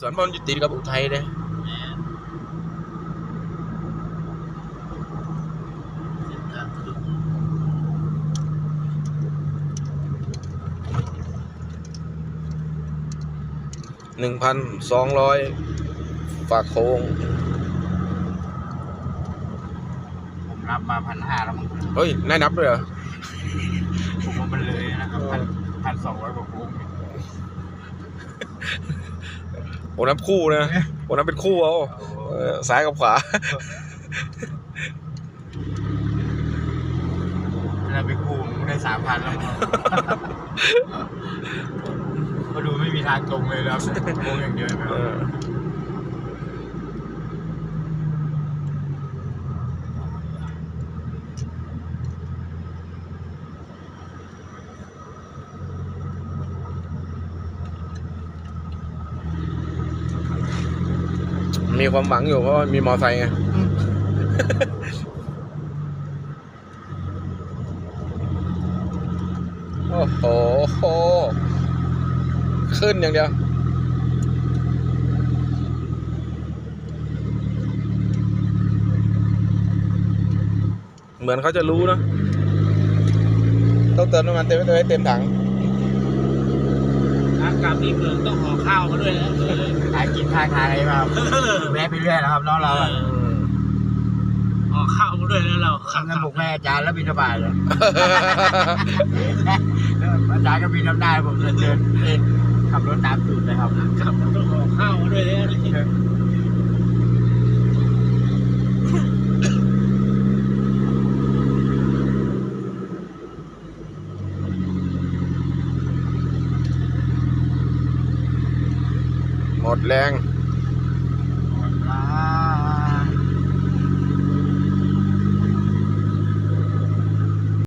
สวนมันอยู่ติดกับอุทัยเลยแหมเส้นทางสะดวกหนึ่งพันสองร้อยฝากโค้ง ผมรับมาพันห้าแล้วมั้งเฮ้ยนายนับด้วยเหรอ ผมว่ามันเลยนะครับพันพันสองร้อยกว่าโค้ง โอ้นับคู่นะโอ้นับเป็นคู่เอาเออซ้ายกับขวาเราไปคู่ผมได้สามพันแล้วมั้งก็ดูไม่มีทางตรงเลยนะครับโค้งอย่างเดียวนะคเอรับอ มีความหวังอยู่เพราะว่ามีมอไซค์ไงโอ้โหขึ้นอย่างเดียวเหมือนเขาจะรู้นะต้องเติมน้ำมันเต็มให้เต็มถัง กลับนี่เมืองต้องห่อข้าวมาด้วยนะหากินข้างทางอะไรมาแวะไปเรื่อยนะครับน้องเราอะห่อข้าวมาด้วยแล้วเราขับทำน้ำบุกแม่อาจารย์แล้วบินสบายเลยแล้วอาจารย์ก็บินน้ำได้ผมเลยเดินเดินขับรถตามตูดเลยครับ ขับต้องห่อข้าวมาด้วย หมดแรงหมดแรง